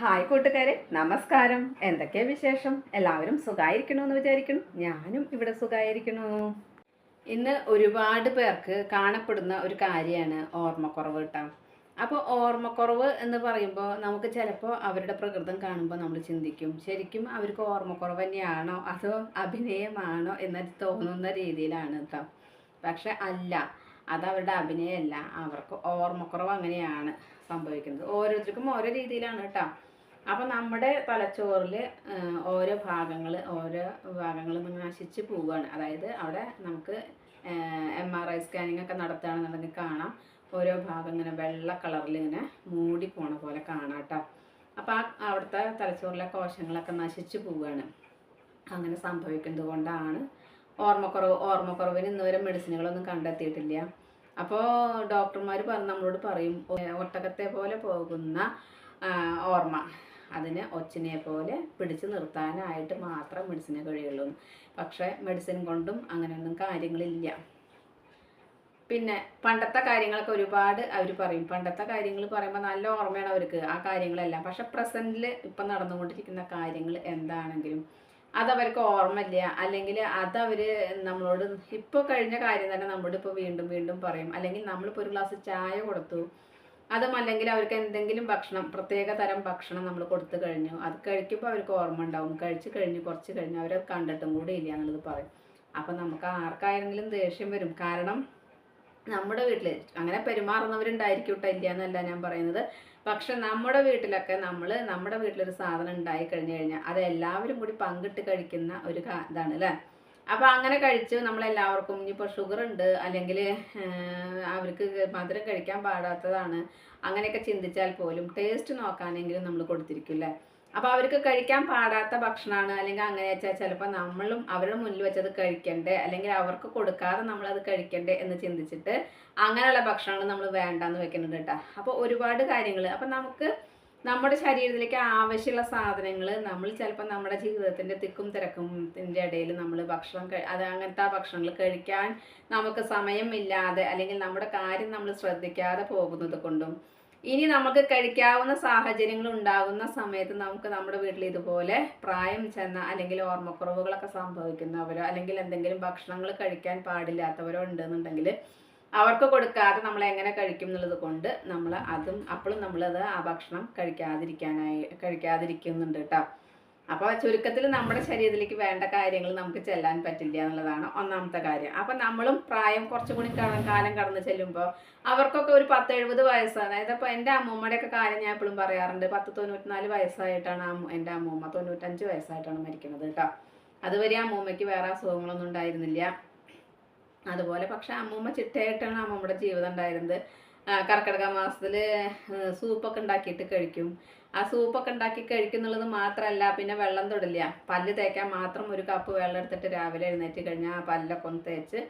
Hi കൂട്ടുകാരെ നമസ്കാരം. എന്തൊക്കെയാ വിശേഷം? എല്ലാവരും സുഖമായിരിക്കണമെന്ന് വിചാരിക്കുന്നു. ഞാനും ഇവിടെ സുഖമായിരിക്കണു ഇന്ന് ഒരുപാട് പേർക്ക് കാണപ്പെടുന്ന ഒരു കാര്യമാണ് ഓർമ്മക്കുറവ് കേട്ടോ. അപ്പോൾ ഓർമ്മക്കുറവ് എന്ന് പറയുമ്പോൾ നമുക്ക് ചിലപ്പോൾ അവരുടെ പ്രകൃതം കാണുമ്പോൾ നമ്മൾ ചിന്തിക്കും. ശരിക്കും അവർക്ക് ഓർമ്മക്കുറവ് തന്നെയാണോ? അതോ അഭിനയമാണോ എന്ന് തോന്നുന്ന രീതിയിലാണ് കേട്ടോ. പക്ഷെ അല്ല അത് അവരുടെ അഭിനയമല്ല അവർക്ക് ഓർമ്മക്കുറവ് അങ്ങനെയാണ് സംഭവിക്കുന്നത്. ഓരോരുത്തർക്കും ഓരോ രീതിയിലാണ് കേട്ടോ. അപ്പം നമ്മുടെ തലച്ചോറിൽ ഓരോ ഭാഗങ്ങൾ ഓരോ ഭാഗങ്ങൾ നശിച്ച് പോവുകയാണ് അതായത് അവിടെ നമുക്ക് എം ആർ ഐ സ്കാനിങ് ഒക്കെ നടത്തുകയാണെന്നുണ്ടെങ്കിൽ കാണാം. ഓരോ ഭാഗം ഇങ്ങനെ വെള്ള കളറിൽ ഇങ്ങനെ മൂടി പോണ പോലെ കാണാം കേട്ടോ. അപ്പോൾ ആ അവിടുത്തെ തലച്ചോറിലെ കോശങ്ങളൊക്കെ നശിച്ച് പോവുകയാണ് അങ്ങനെ സംഭവിക്കുന്നത് കൊണ്ടാണ് ഓർമ്മക്കുറവ് ഓർമ്മക്കുറവിന് ഇന്നുവരെ മെഡിസിനുകളൊന്നും കണ്ടെത്തിയിട്ടില്ല. അപ്പോൾ ഡോക്ടർമാർ പറഞ്ഞ് നമ്മളോട് പറയും "ഒ- ഒട്ടകത്തെ പോലെ പോകുന്ന ഓർമ്മ. അതിന് ഒച്ചിനെ പോലെ പിടിച്ചു നിർത്താനായിട്ട് മാത്രം മെഡിസിനെ കഴിയുള്ളൂ. പക്ഷേ മെഡിസിൻ കൊണ്ടും അങ്ങനെയൊന്നും കാര്യങ്ങളില്ല. പിന്നെ പണ്ടത്തെ കാര്യങ്ങളൊക്കെ ഒരുപാട് അവർ പറയും. പണ്ടത്തെ കാര്യങ്ങൾ പറയുമ്പോൾ നല്ല ഓർമ്മയാണ് അവർക്ക് ആ കാര്യങ്ങളെല്ലാം. പക്ഷെ പ്രസന്റിൽ ഇപ്പം നടന്നുകൊണ്ടിരിക്കുന്ന കാര്യങ്ങൾ എന്താണെങ്കിലും അതവർക്ക് ഓർമ്മയില്ല. അല്ലെങ്കിൽ അതവർ നമ്മളോട് ഇപ്പോൾ കഴിഞ്ഞ കാര്യം തന്നെ നമ്മളോട് ഇപ്പോൾ വീണ്ടും വീണ്ടും പറയും. അല്ലെങ്കിൽ നമ്മളിപ്പോൾ ഒരു ഗ്ലാസ് ചായ കൊടുത്തു. അതും അല്ലെങ്കിൽ അവർക്ക് എന്തെങ്കിലും ഭക്ഷണം പ്രത്യേക തരം ഭക്ഷണം നമ്മൾ കൊടുത്തു കഴിഞ്ഞു. അത് കഴിക്കുമ്പോൾ അവർക്ക് ഓർമ്മ ഉണ്ടാവും. കഴിച്ചു കഴിഞ്ഞ് കുറച്ച് കഴിഞ്ഞ് അവരത് കണ്ടിട്ടും കൂടി ഇല്ല എന്നുള്ളത് പറയും. അപ്പം നമുക്ക് ആർക്കായെങ്കിലും ദേഷ്യം വരും. കാരണം നമ്മുടെ വീട്ടിൽ അങ്ങനെ പെരുമാറുന്നവരുണ്ടായിരിക്കും കേട്ടോ ഇല്ല എന്നല്ല ഞാൻ പറയുന്നത്. പക്ഷെ നമ്മുടെ വീട്ടിലൊക്കെ നമ്മൾ നമ്മുടെ വീട്ടിലൊരു സാധനം ഉണ്ടായി കഴിഞ്ഞു കഴിഞ്ഞാൽ അത് എല്ലാവരും കൂടി പങ്കിട്ട് കഴിക്കുന്ന ഒരു ഇതാണ് അല്ലേ? അപ്പോൾ അങ്ങനെ കഴിച്ച് നമ്മളെല്ലാവർക്കും ഇനിയിപ്പോൾ ഷുഗർ ഉണ്ട് അല്ലെങ്കിൽ അവർക്ക് മധുരം കഴിക്കാൻ പാടാത്തതാണ് അങ്ങനെയൊക്കെ ചിന്തിച്ചാൽ പോലും ടേസ്റ്റ് നോക്കാനെങ്കിലും നമ്മൾ കൊടുത്തിരിക്കില്ലേ? അപ്പോൾ അവർക്ക് കഴിക്കാൻ പാടാത്ത ഭക്ഷണമാണ് അല്ലെങ്കിൽ അങ്ങനെ വെച്ചാൽ ചിലപ്പോൾ നമ്മളും അവരുടെ മുന്നിൽ വെച്ചത് കഴിക്കണ്ടേ അല്ലെങ്കിൽ അവർക്ക് കൊടുക്കാതെ നമ്മളത് കഴിക്കണ്ടേ എന്ന് ചിന്തിച്ചിട്ട് അങ്ങനെയുള്ള ഭക്ഷണമാണ് നമ്മൾ വേണ്ടാന്ന് വെക്കുന്നുണ്ട് കേട്ടോ. അപ്പോൾ ഒരുപാട് കാര്യങ്ങൾ അപ്പോൾ നമുക്ക് നമ്മുടെ ശരീരത്തിലേക്ക് ആവശ്യമുള്ള സാധനങ്ങൾ നമ്മൾ ചിലപ്പോൾ നമ്മുടെ ജീവിതത്തിന്റെ തിക്കും തിരക്കിന്റെ ഇടയിൽ നമ്മൾ ഭക്ഷണം അത് അങ്ങനത്തെ ആ ഭക്ഷണങ്ങൾ കഴിക്കാൻ നമുക്ക് സമയമില്ലാതെ അല്ലെങ്കിൽ നമ്മുടെ കാര്യം നമ്മൾ ശ്രദ്ധിക്കാതെ പോകുന്നത് കൊണ്ടും ഇനി നമുക്ക് കഴിക്കാവുന്ന സാഹചര്യങ്ങൾ ഉണ്ടാകുന്ന സമയത്ത് നമുക്ക് നമ്മുടെ വീട്ടിൽ ഇതുപോലെ പ്രായം ചെന്ന അല്ലെങ്കിൽ ഓർമ്മക്കുറവുകളൊക്കെ സംഭവിക്കുന്നവരോ അല്ലെങ്കിൽ എന്തെങ്കിലും ഭക്ഷണങ്ങൾ കഴിക്കാൻ പാടില്ലാത്തവരോ ഉണ്ടെന്നുണ്ടെങ്കിൽ അവർക്ക് കൊടുക്കാതെ നമ്മൾ എങ്ങനെ കഴിക്കും എന്നുള്ളത് കൊണ്ട് നമ്മൾ അതും അപ്പോഴും നമ്മളത് ആ ഭക്ഷണം കഴിക്കാതിരിക്കാനായി കഴിക്കാതിരിക്കുന്നുണ്ട് കേട്ടോ. അപ്പോൾ ചുരുക്കത്തിൽ നമ്മുടെ ശരീരത്തിലേക്ക് വേണ്ട കാര്യങ്ങൾ നമുക്ക് ചെല്ലാൻ പറ്റില്ല എന്നുള്ളതാണ് ഒന്നാമത്തെ കാര്യം. അപ്പം നമ്മളും പ്രായം കുറച്ചും കൂടി കാലം കടന്ന് ചെല്ലുമ്പോൾ അവർക്കൊക്കെ ഒരു പത്ത് എഴുപത് വയസ്സ് അതായത് അപ്പോൾ എന്റെ അമ്മൂമ്മയുടെയൊക്കെ കാര്യം ഞാൻ എപ്പോഴും പറയാറുണ്ട് പത്ത് തൊണ്ണൂറ്റിനാല് വയസ്സായിട്ടാണ് എന്റെ അമ്മൂമ്മ തൊണ്ണൂറ്റഞ്ച് വയസ്സായിട്ടാണ് മരിക്കുന്നത് കേട്ടോ. അതുവരെ അമ്മൂമ്മയ്ക്ക് വേറെ അസുഖങ്ങളൊന്നും ഉണ്ടായിരുന്നില്ല. അതുപോലെ പക്ഷെ അമ്മൂമ്മ ചിട്ടയായിട്ടാണ് അമ്മൂമ്മയുടെ ജീവിതം ഉണ്ടായിരുന്നത്. കർക്കിടക മാസത്തിൽ സൂപ്പൊക്കെ ഉണ്ടാക്കിയിട്ട് കഴിക്കും. ആ സൂപ്പൊക്കെ ഉണ്ടാക്കി കഴിക്കുന്നുള്ളത് മാത്രമല്ല പിന്നെ വെള്ളം തൊടില്ല. പല്ല് തേക്കാൻ മാത്രം ഒരു കപ്പ് വെള്ളം എടുത്തിട്ട് രാവിലെ എഴുന്നേറ്റ് കഴിഞ്ഞാൽ ആ പല്ലൊക്കെ ഒന്ന് തേച്ച്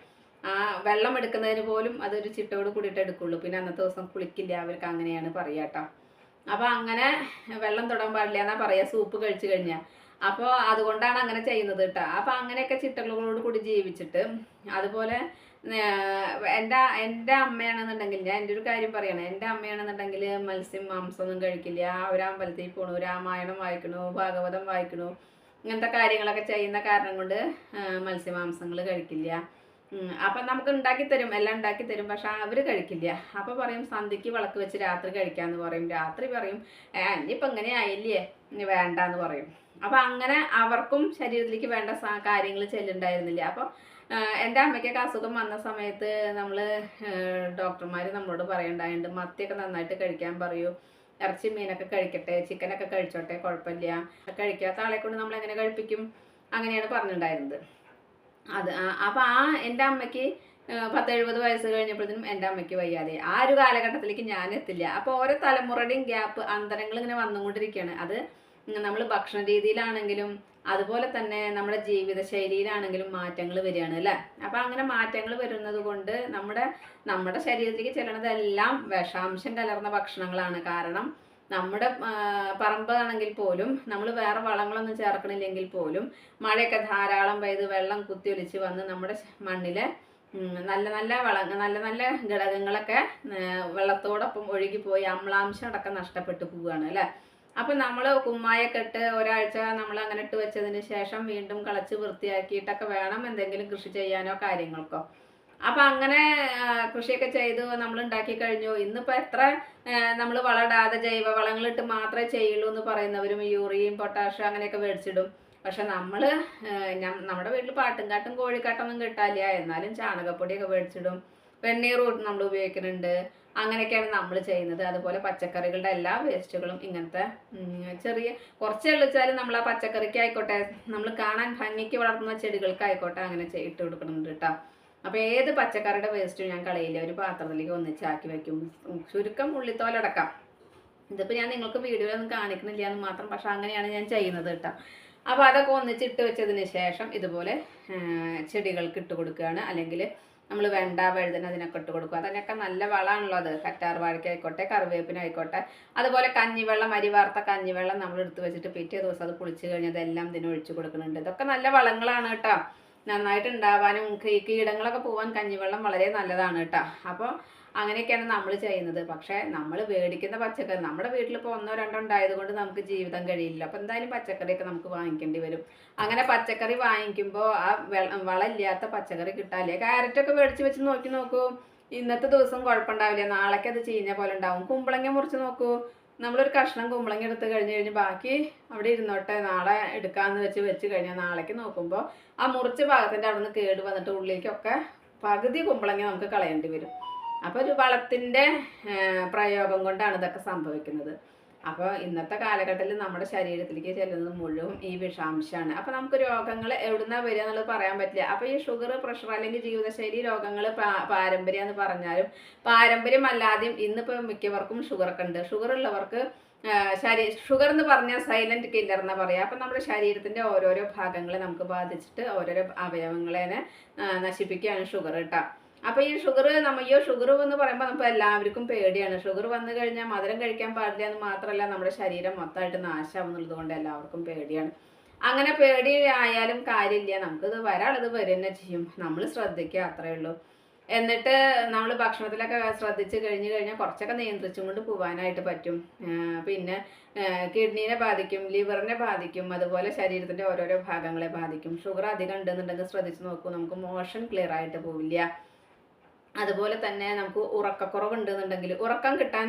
ആ വെള്ളം എടുക്കുന്നതിന് പോലും അതൊരു ചിട്ടയോട് കൂടിയിട്ട് എടുക്കുള്ളൂ. പിന്നെ അന്നത്തെ ദിവസം കുളിക്കില്ല അവർക്ക് അങ്ങനെയാണ് പറയാട്ടോ അപ്പം അങ്ങനെ വെള്ളം തൊടാൻ പാടില്ല എന്നാ പറയാ സൂപ്പ് കഴിച്ചു കഴിഞ്ഞാൽ അപ്പോൾ അതുകൊണ്ടാണ് അങ്ങനെ ചെയ്യുന്നത് കേട്ടോ അപ്പോൾ അങ്ങനെയൊക്കെ ചിട്ടകളോട് കൂടി ജീവിച്ചിട്ട് അതുപോലെ എന്റെ എന്റെ അമ്മയാണെന്നുണ്ടെങ്കിൽ ഞാൻ എന്റെ ഒരു കാര്യം പറയണം. എന്റെ അമ്മയാണെന്നുണ്ടെങ്കിൽ മത്സ്യം മാംസമൊന്നും കഴിക്കില്ല. ഒരു അമ്പലത്തിൽ പോണു രാമായണം വായിക്കണു ഭാഗവതം വായിക്കണു ഇങ്ങനത്തെ കാര്യങ്ങളൊക്കെ ചെയ്യുന്ന കാരണം കൊണ്ട് മത്സ്യമാംസങ്ങൾ കഴിക്കില്ല. അപ്പം നമുക്ക് ഉണ്ടാക്കി തരും. എല്ലാം ഉണ്ടാക്കി തരും. പക്ഷെ അവർ കഴിക്കില്ല. അപ്പം പറയും സന്ധ്യക്ക് വിളക്ക് വെച്ച് രാത്രി കഴിക്കാന്ന് പറയും. രാത്രി പറയും ഇനിയിപ്പോൾ ഇങ്ങനെ ആയില്ലേ? ഇനി വേണ്ടാന്ന് പറയും. അപ്പം അങ്ങനെ അവർക്കും ശരീരത്തിലേക്ക് വേണ്ട കാര്യങ്ങൾ ചെല്ലുണ്ടായിരുന്നില്ല. അപ്പം എന്റെ അമ്മയ്ക്കൊക്കെ അസുഖം വന്ന സമയത്ത് നമ്മൾ ഡോക്ടർമാർ നമ്മളോട് പറയണ്ടായിട്ടുണ്ട് മത്തിയൊക്കെ നന്നായിട്ട് കഴിക്കാൻ പറയൂ. ഇറച്ചി മീനൊക്കെ കഴിക്കട്ടെ ചിക്കനൊക്കെ കഴിച്ചോട്ടെ കുഴപ്പമില്ല. കഴിക്കാത്ത ആളെ കൊണ്ട് നമ്മൾ എങ്ങനെ കഴിപ്പിക്കും? അങ്ങനെയാണ് പറഞ്ഞിട്ടുണ്ടായിരുന്നത് അത് അപ്പൊ ആ എന്റെ അമ്മയ്ക്ക് ഏഹ് പത്ത് എഴുപത് വയസ്സ് കഴിഞ്ഞപ്പോഴത്തേനും എന്റെ അമ്മയ്ക്ക് വയ്യാതെ. ആ ഒരു കാലഘട്ടത്തിലേക്ക് ഞാൻ എത്തില്ല. അപ്പോൾ ഓരോ തലമുറയുടെയും ഗ്യാപ്പ് അന്തരങ്ങൾ ഇങ്ങനെ വന്നുകൊണ്ടിരിക്കുകയാണ്. അത് നമ്മൾ ഭക്ഷണ രീതിയിലാണെങ്കിലും അതുപോലെ തന്നെ നമ്മുടെ ജീവിത ശൈലിയിലാണെങ്കിലും മാറ്റങ്ങൾ വരികയാണ് അല്ലേ? അപ്പം അങ്ങനെ മാറ്റങ്ങൾ വരുന്നത് കൊണ്ട് നമ്മുടെ നമ്മുടെ ശരീരത്തിലേക്ക് ചെല്ലണതെല്ലാം വിഷാംശം കലർന്ന ഭക്ഷണങ്ങളാണ്. കാരണം നമ്മുടെ പറമ്പാണെങ്കിൽ പോലും നമ്മൾ വേറെ വളങ്ങളൊന്നും ചേർക്കണില്ലെങ്കിൽ പോലും മഴയൊക്കെ ധാരാളം പെയ്ത് വെള്ളം കുത്തിയൊലിച്ച് വന്ന് നമ്മുടെ മണ്ണിലെ നല്ല നല്ല വള നല്ല നല്ല ഘടകങ്ങളൊക്കെ വെള്ളത്തോടൊപ്പം ഒഴുകിപ്പോയി അമ്ലാംശം അടക്കം നഷ്ടപ്പെട്ടു പോവുകയാണ് അല്ലേ? അപ്പം നമ്മൾ കുമ്മായൊക്കെ ഇട്ട് ഒരാഴ്ച നമ്മൾ അങ്ങനെ ഇട്ട് വെച്ചതിന് ശേഷം വീണ്ടും കളച്ച് വൃത്തിയാക്കിയിട്ടൊക്കെ വേണം എന്തെങ്കിലും കൃഷി ചെയ്യാനോ കാര്യങ്ങൾക്കോ. അപ്പം അങ്ങനെ കൃഷിയൊക്കെ ചെയ്തു നമ്മൾ ഉണ്ടാക്കി കഴിഞ്ഞു. ഇന്നിപ്പോൾ എത്ര നമ്മൾ വളമിടാതെ ജൈവ വളങ്ങളിട്ട് മാത്രമേ ചെയ്യുള്ളൂ എന്ന് പറയുന്നവരും യൂറിയയും പൊട്ടാഷ്യം അങ്ങനെയൊക്കെ മേടിച്ചിടും. പക്ഷെ നമ്മൾ നമ്മുടെ വീട്ടിൽ പാട്ടും കാട്ടും കോഴിക്കാട്ടൊന്നും കിട്ടാല്ല എന്നാലും ചാണകപ്പൊടിയൊക്കെ മേടിച്ചിടും വെണ്ണീർ നമ്മൾ ഉപയോഗിക്കുന്നുണ്ട് അങ്ങനെയൊക്കെയാണ് നമ്മൾ ചെയ്യുന്നത്. അതുപോലെ പച്ചക്കറികളുടെ എല്ലാ വേസ്റ്റുകളും ഇങ്ങനത്തെ ചെറിയ കുറച്ചേ ഉള്ളൂ വെച്ചാൽ നമ്മൾ ആ പച്ചക്കറിക്ക് ആയിക്കോട്ടെ നമ്മൾ കാണാൻ ഭംഗിക്ക് വളർത്തുന്ന ചെടികൾക്കായിക്കോട്ടെ അങ്ങനെ ഇട്ട് കൊടുക്കുന്നുണ്ട് കേട്ടോ അപ്പോൾ ഏത് പച്ചക്കറിയുടെ വേസ്റ്റും ഞാൻ കളയില്ല. ഒരു പാത്രത്തിലേക്ക് ഒന്നിച്ചാക്കി വെക്കും. ഉം, ചുരുക്കം ഉള്ളിത്തോലടക്കാം ഇതിപ്പോൾ ഞാൻ നിങ്ങൾക്ക് വീഡിയോയിലൊന്നും കാണിക്കുന്നില്ല എന്ന് മാത്രം പക്ഷെ അങ്ങനെയാണ് ഞാൻ ചെയ്യുന്നത് കേട്ടോ അപ്പോൾ അതൊക്കെ ഒന്നിച്ചിട്ട് വെച്ചതിന് ശേഷം ഇതുപോലെ ചെടികൾക്ക് ഇട്ട് കൊടുക്കുകയാണ് അല്ലെങ്കിൽ നമ്മൾ വെണ്ട വഴുതന അതിനൊക്കെ ഇട്ട് കൊടുക്കുക അതിനൊക്കെ നല്ല വളമാണല്ലോ അത് കറ്റാർ വാഴയ്ക്കായിക്കോട്ടെ കറിവേപ്പിനായിക്കോട്ടെ അതുപോലെ കഞ്ഞിവെള്ളം അരി വാർത്ത കഞ്ഞിവെള്ളം നമ്മൾ എടുത്ത് വെച്ചിട്ട് പിറ്റേ ദിവസം അത് പുളിച്ച് കഴിഞ്ഞാൽ അതെല്ലാം ഇതിന് ഒഴിച്ചു കൊടുക്കുന്നുണ്ട്. ഇതൊക്കെ നല്ല വളങ്ങളാണ് കേട്ടോ. നന്നായിട്ട് ഉണ്ടാവാനും കീടങ്ങളൊക്കെ പോവാൻ കഞ്ഞിവെള്ളം വളരെ നല്ലതാണ് കേട്ടോ. അപ്പോൾ അങ്ങനെയൊക്കെയാണ് നമ്മൾ ചെയ്യുന്നത്. പക്ഷേ നമ്മൾ മേടിക്കുന്ന പച്ചക്കറി നമ്മുടെ വീട്ടിൽ ഇപ്പോൾ ഒന്നോ രണ്ടോ ഉണ്ടായതുകൊണ്ട് നമുക്ക് ജീവിതം കഴിയില്ല. അപ്പോൾ എന്തായാലും പച്ചക്കറിയൊക്കെ നമുക്ക് വാങ്ങിക്കേണ്ടി വരും. അങ്ങനെ പച്ചക്കറി വാങ്ങിക്കുമ്പോൾ ആ വളമില്ലാത്ത പച്ചക്കറി കിട്ടാല്ലേ ക്യാരറ്റൊക്കെ മേടിച്ച് വെച്ച് നോക്കി നോക്കൂ. ഇന്നത്തെ ദിവസം കുഴപ്പമുണ്ടാവില്ല. നാളേക്ക് അത് ചീഞ്ഞ പോലെ ഉണ്ടാവും. കുമ്പളങ്ങ മുറിച്ച് നോക്കൂ. നമ്മളൊരു കഷ്ണം കുമ്പളങ്ങ എടുത്ത് കഴിഞ്ഞ് കഴിഞ്ഞ് ബാക്കി അവിടെ ഇരുന്നോട്ടെ. നാളെ എടുക്കാമെന്ന് വെച്ച് വെച്ച് കഴിഞ്ഞാൽ നാളേക്ക് നോക്കുമ്പോൾ ആ മുറിച്ച ഭാഗത്തിന്റെ അവിടെ നിന്ന് കേട് വന്നിട്ട് ഉള്ളിലേക്കൊക്കെ പകുതി കുമ്പളങ്ങ നമുക്ക് കളയേണ്ടി വരും. അപ്പോൾ ഒരു വളത്തിന്റെ പ്രയോഗം കൊണ്ടാണ് ഇതൊക്കെ സംഭവിക്കുന്നത്. അപ്പോൾ ഇന്നത്തെ കാലഘട്ടത്തിൽ നമ്മുടെ ശരീരത്തിലേക്ക് ചെല്ലുന്നത് മുഴുവൻ ഈ വിഷാംശമാണ്. അപ്പോൾ നമുക്ക് രോഗങ്ങൾ എവിടുന്നാ വരിക എന്നുള്ളത് പറയാൻ പറ്റില്ല. അപ്പോൾ ഈ ഷുഗർ പ്രഷർ അല്ലെങ്കിൽ ജീവിതശൈലി രോഗങ്ങൾ പാരമ്പര്യം എന്ന് പറഞ്ഞാലും പാരമ്പര്യം അല്ലാതെയും ഇന്നിപ്പോൾ മിക്കവർക്കും ഷുഗറൊക്കെ ഉണ്ട്. ഷുഗർ ഉള്ളവർക്ക് ശരീ ഷുഗർ എന്ന് പറഞ്ഞാൽ സൈലന്റ് കില്ലർ എന്ന് പറയാം. അപ്പം നമ്മുടെ ശരീരത്തിന്റെ ഓരോരോ ഭാഗങ്ങളെ നമുക്ക് ബാധിച്ചിട്ട് ഓരോരോ അവയവങ്ങളെ നശിപ്പിക്കുകയാണ് ഷുഗർ കേട്ടോ അപ്പൊ ഈ ഷുഗർ നമ്മ ഈ ഷുഗർ എന്ന് പറയുമ്പോൾ നമുക്ക് എല്ലാവർക്കും പേടിയാണ്. ഷുഗർ വന്നു കഴിഞ്ഞാൽ മധുരം കഴിക്കാൻ പാടില്ല എന്ന് മാത്രമല്ല നമ്മുടെ ശരീരം മൊത്തമായിട്ട് നാശമാവുന്നുള്ളത് കൊണ്ട് എല്ലാവർക്കും പേടിയാണ്. അങ്ങനെ പേടി ആയാലും കാര്യമില്ല. നമുക്കിത് വരാളത് വരും തന്നെ ചെയ്യും. നമ്മൾ ശ്രദ്ധിക്കുക അത്രേ ഉള്ളൂ. എന്നിട്ട് നമ്മൾ ഭക്ഷണത്തിലൊക്കെ ശ്രദ്ധിച്ച് കഴിഞ്ഞു കഴിഞ്ഞാൽ കുറച്ചൊക്കെ നിയന്ത്രിച്ചും കൊണ്ട് പോകാനായിട്ട് പറ്റും. പിന്നെ കിഡ്നീനെ ബാധിക്കും ലിവറിനെ ബാധിക്കും അതുപോലെ ശരീരത്തിന്റെ ഓരോരോ ഭാഗങ്ങളെ ബാധിക്കും. ഷുഗർ അധികം ഉണ്ടെന്നുണ്ടെങ്കിൽ ശ്രദ്ധിച്ച് നോക്കൂ നമുക്ക് മോഷൻ ക്ലിയർ ആയിട്ട് പോവില്ല. അതുപോലെ തന്നെ നമുക്ക് ഉറക്കക്കുറവ് ഉണ്ടെന്നുണ്ടെങ്കിൽ ഉറക്കം കിട്ടാൻ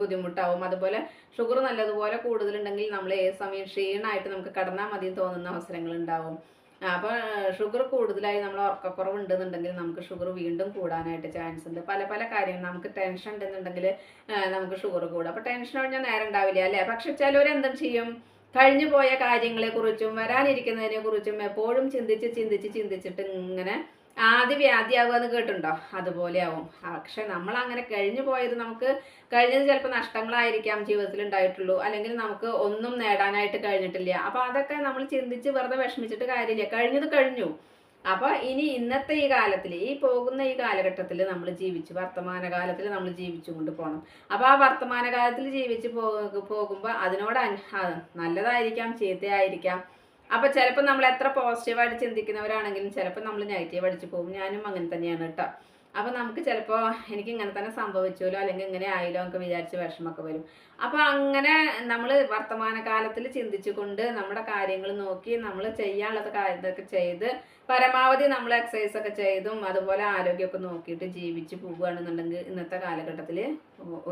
ബുദ്ധിമുട്ടാവും. അതുപോലെ ഷുഗർ നല്ലതുപോലെ കൂടുതലുണ്ടെങ്കിൽ നമ്മൾ ഏത് സമയം ക്ഷീണമായിട്ട് നമുക്ക് കിടന്നാൽ മതി തോന്നുന്ന അവസരങ്ങൾ ഉണ്ടാവും അപ്പോൾ ഷുഗർ കൂടുതലായി നമ്മൾ ഉറക്കക്കുറവ് ഉണ്ടെന്നുണ്ടെങ്കിൽ നമുക്ക് ഷുഗർ വീണ്ടും കൂടാനായിട്ട് ചാൻസ് ഉണ്ട്. പല പല കാര്യങ്ങൾ നമുക്ക് ടെൻഷൻ ഉണ്ടെന്നുണ്ടെങ്കിൽ നമുക്ക് ഷുഗർ കൂടും. അപ്പോൾ ടെൻഷൻ കഴിഞ്ഞാൽ നേരം ഉണ്ടാവില്ല അല്ലേ? പക്ഷെ ചിലവർ എന്തും ചെയ്യും? കഴിഞ്ഞു പോയ കാര്യങ്ങളെക്കുറിച്ചും വരാനിരിക്കുന്നതിനെക്കുറിച്ചും എപ്പോഴും ചിന്തിച്ച് ചിന്തിച്ച് ചിന്തിച്ചിട്ട് ഇങ്ങനെ ആദ്യ വ്യാധിയാകുമെന്ന് എന്ന് അതുപോലെയാവും. പക്ഷെ നമ്മൾ അങ്ങനെ കഴിഞ്ഞു പോയത് നമുക്ക് കഴിഞ്ഞത് ചിലപ്പോൾ നഷ്ടങ്ങളായിരിക്കാം ജീവിതത്തിൽ ഉണ്ടായിട്ടുള്ളൂ അല്ലെങ്കിൽ നമുക്ക് ഒന്നും നേടാനായിട്ട് കഴിഞ്ഞിട്ടില്ല. അപ്പോൾ അതൊക്കെ നമ്മൾ ചിന്തിച്ച് വെറുതെ വിഷമിച്ചിട്ട് കാര്യമില്ല. കഴിഞ്ഞത് കഴിഞ്ഞു. അപ്പോൾ ഇനി ഇന്നത്തെ ഈ കാലത്തിൽ ഈ പോകുന്ന ഈ കാലഘട്ടത്തിൽ നമ്മൾ ജീവിച്ചു. വർത്തമാനകാലത്തിൽ നമ്മൾ ജീവിച്ചു കൊണ്ട് പോകണം അപ്പോൾ ആ വർത്തമാനകാലത്തിൽ ജീവിച്ച് പോകുമ്പോൾ അതിനോട് നല്ലതായിരിക്കാം ചീത്തയായിരിക്കാം. അപ്പൊ ചിലപ്പോൾ നമ്മൾ എത്ര പോസിറ്റീവായിട്ട് ചിന്തിക്കുന്നവരാണെങ്കിലും ചിലപ്പോൾ നമ്മൾ നെഗറ്റീവ് അടിച്ചു പോകും. ഞാനും അങ്ങനെ തന്നെയാണ് കേട്ടോ അപ്പൊ നമുക്ക് ചിലപ്പോ എനിക്ക് ഇങ്ങനെ തന്നെ സംഭവിച്ചല്ലോ അല്ലെങ്കിൽ ഇങ്ങനെ ആയില്ലോ എന്നൊക്കെ വിചാരിച്ച് വിഷമമൊക്കെ വരും. അപ്പൊ അങ്ങനെ നമ്മൾ വർത്തമാനകാലത്തിൽ ചിന്തിച്ചുകൊണ്ട് നമ്മുടെ കാര്യങ്ങൾ നോക്കി നമ്മൾ ചെയ്യാനുള്ള കാര്യങ്ങളൊക്കെ ചെയ്ത് പരമാവധി നമ്മൾ എക്സസൈസ് ഒക്കെ ചെയ്തും അതുപോലെ ആരോഗ്യമൊക്കെ നോക്കിയിട്ട് ജീവിച്ച് പോവുകയാണെന്നുണ്ടെങ്കിൽ ഇന്നത്തെ കാലഘട്ടത്തിൽ